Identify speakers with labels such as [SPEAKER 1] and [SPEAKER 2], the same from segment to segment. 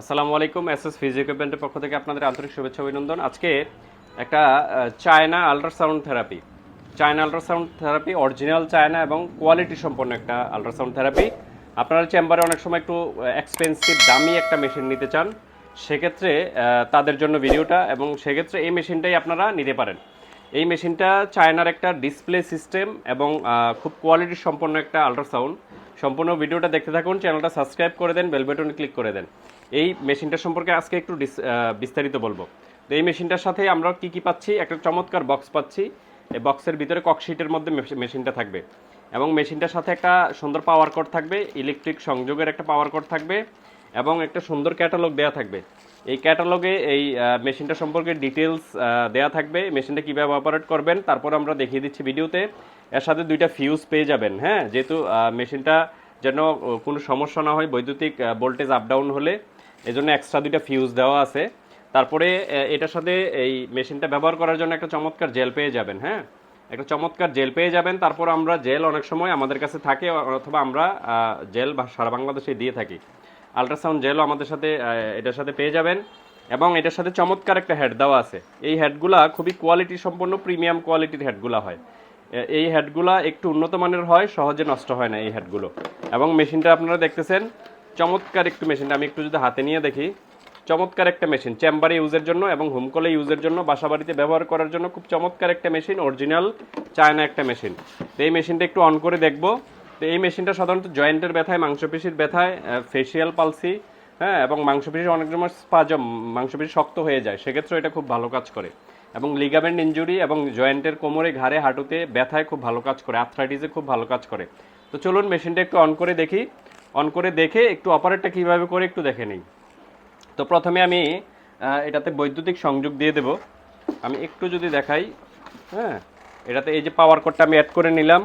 [SPEAKER 1] আসসালামু আলাইকুম S S ফিজ ইকুইপমেন্টের পক্ষ থেকে আপনাদের আন্তরিক শুভেচ্ছা অভিনন্দন। আজকে একটা China ultrasound therapy. China ultrasound therapy, original China এবং কোয়ালিটি সম্পন্ন একটা আল্ট্রাসাউন্ড থেরাপি। আপনারা চেম্বারে অনেক সময় একটু এক্সপেন্সিভ দামি একটা মেশিন নিতে চান, সেক্ষেত্রে তাদের জন্য ভিডিওটা এবং সেক্ষেত্রে এই মেশিনটাই আপনারা নিতে পারেন। এই মেশিনটা চায়নার একটা ডিসপ্লে সিস্টেম এবং খুব কোয়ালিটি সম্পন্ন একটা আল্ট্রাসাউন্ড। সম্পূর্ণ ভিডিওটা দেখতে থাকুন, চ্যানেলটা সাবস্ক্রাইব করে দেন, বেল বাটনে ক্লিক করে দেন। এই মেশিনটা সম্পর্কে আজকে একটু বিস্তারিত বলব। তো এই মেশিনটার সাথে আমরা কি কি পাচ্ছি? একটা চমৎকার বক্স পাচ্ছি। এই বক্সের ভিতরে ককশিটের মধ্যে মেশ- মেশিনটা থাকবে। এবং মেশিনটার সাথে একটা সুন্দর পাওয়ার কোড থাকবে ইলেকট্রিক সংযোগের একটা পাওয়ার কোড থাকবে, এবং একটা সুন্দর ক্যাটালগ দেওয়া থাকবে। এই ক্যাটালগে এই মেশিনটা সম্পর্কে ডিটেলস দেওয়া থাকবে। মেশিনটা কীভাবে অপারেট করবেন, তারপর আমরা দেখিয়ে দিচ্ছি ভিডিওতে এর সাথে দুইটা ফিউজ পেয়ে যাবেন হ্যাঁ? যেহেতু মেশিনটা যেন কোনো সমস্যা না হয়, বৈদ্যুতিক ভোল্টেজ আপ ডাউন হলে এই জন্য এক্সট্রা দুইটা ফিউজ দেওয়া আছে। তারপরে এটার সাথে এই মেশিনটা ব্যবহার করার জন্য একটা চমৎকার জেল পেয়ে যাবেন হ্যাঁ? একটা চমৎকার জেল পেয়ে যাবেন, তারপর আমরা জেল অনেক সময় আমাদের কাছে থাকে, অথবা আমরা জেল বা সারা বাংলাদেশে দিয়ে থাকি। আল্ট্রাসাউন্ড জেলও আমাদের সাথে এটার সাথে পেয়ে যাবেন এবং এটার সাথে চমৎকার একটা হেড দেওয়া আছে। এই হেডগুলা খুবই কোয়ালিটি সম্পন্ন প্রিমিয়াম কোয়ালিটির হেডগুলা হয়। এই হেডগুলা একটু উন্নত মানের হয়, সহজে নষ্ট হয় না এই হেডগুলো। এবং মেশিনটা আপনারা দেখতেছেন, চমৎকার একটু মেশিনটা আমি একটু যদি হাতে নিয়ে দেখি, চমৎকার একটা মেশিন, চেম্বারে ইউজের জন্য এবং হোমকলে ইউজের জন্য, বাসাবাড়িতে ব্যবহার করার জন্য খুব চমৎকার একটা মেশিন, অরিজিনাল চায়না একটা মেশিন। তো এই মেশিনটা একটু অন করে দেখব। তো এই মেশিনটা সাধারণত জয়েন্টের ব্যথায়, মাংসপেশির ব্যথায় ফেসিয়াল পালসি হ্যাঁ এবং মাংসপেশি অনেক সময় স্পাজম মাংসপেশি শক্ত হয়ে যায়। সেক্ষেত্রে এটা খুব ভালো কাজ করে। এবং লিগামেন্ট ইনজুরি এবং জয়েন্টের কোমরে, ঘাড়ে, হাঁটুতে ব্যথায় খুব ভালো কাজ করে আর্থ্রাইটিসে খুব ভালো কাজ করে। তো চলুন মেশিনটা একটু অন করে দেখি। অন করে দেখে একটু অপারেটটা কীভাবে করে একটু দেখে নিই। তো প্রথমে আমি এটাতে বৈদ্যুতিক সংযোগ দিয়ে দেব। আমি একটু যদি দেখাই হ্যাঁ এটাতে এই যে পাওয়ার কোডটা আমি অ্যাড করে নিলাম।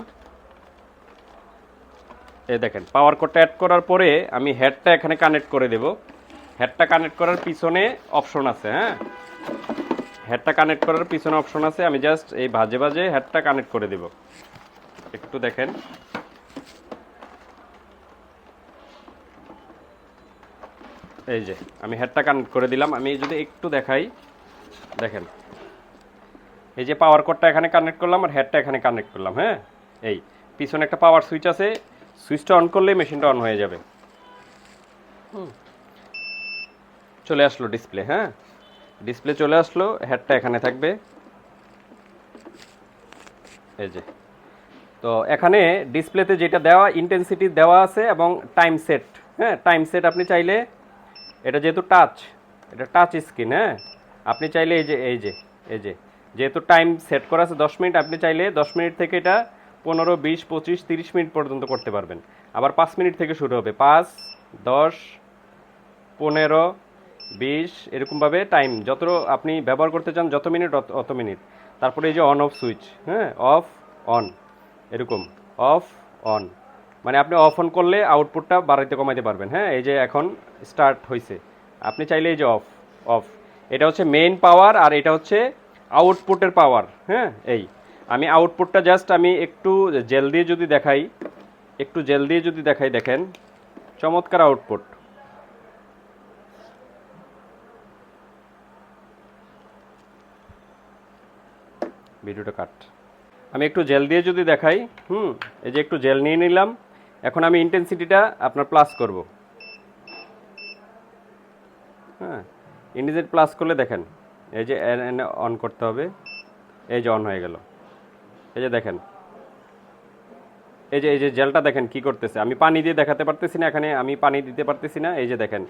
[SPEAKER 1] এই দেখেন পাওয়ার কোডটা অ্যাড করার পরে আমি হেডটা এখানে কানেক্ট করে দেব। হেডটা কানেক্ট করার পিছনে অপশন আছে হ্যাঁ। হেডটা কানেক্ট করার পিছনে অপশন আছে, আমি জাস্ট এই ভাজে ভাজে হেডটা কানেক্ট করে দেব। একটু দেখেন। এই যে, আমি হেডটা কানেক্ট করে দিলাম, আমি যদি একটু দেখাই, দেখেন। এই যে পাওয়ার কোডটা এখানে কানেক্ট করলাম আর হেডটা এখানে কানেক্ট করলাম হ্যাঁ? এই, পিছনে একটা পাওয়ার সুইচ আছে সুইচটা অন করলেই মেশিনটা অন হয়ে যাবে। চলে আসলো ডিসপ্লে হ্যাঁ? ডিসপ্লে চলে আসলো হেডটা এখানে থাকবে। এই যে। তো এখানে ডিসপ্লেতে যেটা দেওয়া ইন্টেন্সিটি দেওয়া আছে এবং টাইম সেট হ্যাঁ টাইম সেট আপনি চাইলে, এটা যেহেতু টাচ এটা টাচ স্ক্রিন হ্যাঁ? আপনি চাইলে এই যে এই যে এই যে, যেহেতু টাইম সেট করা আছে দশ মিনিট, আপনি চাইলে দশ মিনিট থেকে এটা পনেরো, বিশ, পঁচিশ, তিরিশ মিনিট পর্যন্ত করতে পারবেন। আবার পাঁচ মিনিট থেকে শুরু হবে। পাঁচ, দশ, পনেরো বিশ, এরকমভাবে টাইম যত আপনি ব্যবহার করতে চান যত মিনিট অত- মিনিট তারপরে এই যে অন অফ সুইচ হ্যাঁ? অফ অন এরকম। অফ অন মানে আপনি অফ অন করলে আউটপুটটা বাড়াইতে কমাইতে পারবেন হ্যাঁ? এই যে এখন স্টার্ট হয়েছে আপনি চাইলে এই যে অফ অফ এটা হচ্ছে মেইন পাওয়ার আর এটা হচ্ছে আউটপুটের পাওয়ার হ্যাঁ? এই। আমি আউটপুটটা জাস্ট আমি একটু জেল দিয়ে যদি দেখাই, একটু জেল দিয়ে যদি দেখাই, দেখেন। চমৎকার আউটপুট ভিডিওটা কাট। আমি একটু জেল দিয়ে যদি দেখাই, হুম, এই যে একটু জেল নিয়ে নিলাম। এখন আমি ইন্টেন্সিটিটা আপনার প্লাস করব। হ্যাঁ ইন্ডিজেট প্লাস করলে দেখেন, এই যে অন করতে হবে, এই যে অন হয়ে গেল। এই যে দেখেন, এই যে এই যে জেলটা দেখেন কি করতেছে। আমি পানি দিয়ে দেখাতে পারতেছি না এখানে, আমি পানি দিতে পারতেছি না। এই যে দেখেন,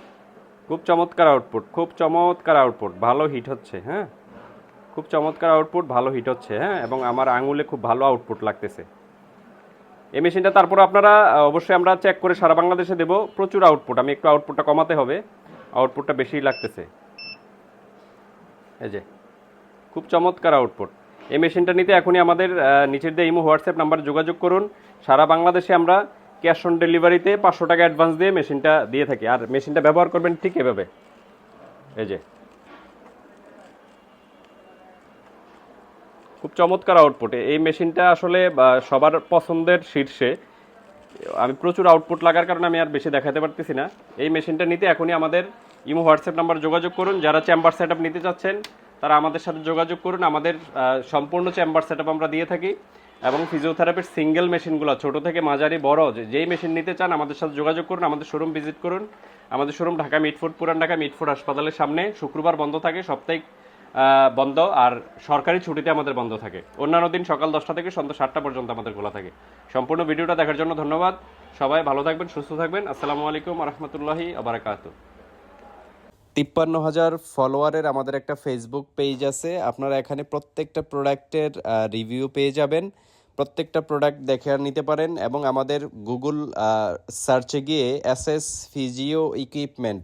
[SPEAKER 1] খুব চমৎকার আউটপুট খুব চমৎকার আউটপুট ভালো হিট হচ্ছে হ্যাঁ। খুব চমৎকার আউটপুট ভালো হিট হচ্ছে হ্যাঁ? এবং আমার আঙুলে খুব ভালো আউটপুট লাগতেছে। এই মেশিনটা তারপর আপনারা অবশ্যই আমরা চেক করে সারা বাংলাদেশে দেব। প্রচুর আউটপুট আমি একটু আউটপুটটা কমাতে হবে। আউটপুটটা বেশি লাগতেছে। এই যে, খুব চমৎকার আউটপুট এই মেশিনটা নিতে এখনই আমাদের নিচের দিয়ে ইমো, হোয়াটসঅ্যাপ নাম্বারে যোগাযোগ করুন। সারা বাংলাদেশে আমরা ক্যাশ অন ডেলিভারিতে পাঁচশো টাকা অ্যাডভান্স দিয়ে মেশিনটা দিয়ে থাকি। আর মেশিনটা ব্যবহার করবেন ঠিক এভাবে। এই যে খুব চমৎকার আউটপুটে এই মেশিনটা আসলে সবার পছন্দের শীর্ষে। আমি প্রচুর আউটপুট লাগার কারণে আমি আর বেশি দেখাতে পারতেছি না। এই মেশিনটা নিতে এখনই আমাদের ইমো হোয়াটসঅ্যাপ নাম্বার যোগাযোগ করুন। যারা চেম্বার সেট নিতে চাচ্ছেন তারা আমাদের সাথে যোগাযোগ করুন। আমাদের সম্পূর্ণ চেম্বার সেট আমরা দিয়ে থাকি। এবং ফিজিওথেরাপির সিঙ্গেল মেশিনগুলো ছোট থেকে মাঝারি বড় যেই মেশিন নিতে চান আমাদের সাথে যোগাযোগ করুন আমাদের শোরুম ভিজিট করুন। আমাদের শোরুম ঢাকা মিটফুট পুরান ঢাকা মিটফুট হাসপাতালের সামনে। শুক্রবার বন্ধ থাকে সাপ্তাহিক আহ, বন্ধ, আর সরকারি ছুটিতে আমাদের বন্ধ থাকে। অন্যান্য দিন সকাল দশটা থেকে সন্ধ্যা সাতটা পর্যন্ত আমাদের খোলা থাকে। সম্পূর্ণ ভিডিওটা দেখার জন্য ধন্যবাদ। সবাই ভালো থাকবেন, সুস্থ থাকবেন। আসসালামু আলাইকুম রহমতুল্লাহি আবরাকাতু।
[SPEAKER 2] তিপ্পান্ন হাজার ফলোয়ারের আমাদের একটা ফেসবুক পেজ আছে। আপনারা এখানে প্রত্যেকটা প্রোডাক্টের রিভিউ পেয়ে যাবেন। প্রত্যেকটা প্রোডাক্ট দেখে আর নিতে পারেন এবং আমাদের গুগল সার্চে গিয়ে এস এস ফিজিও ইকুইপমেন্ট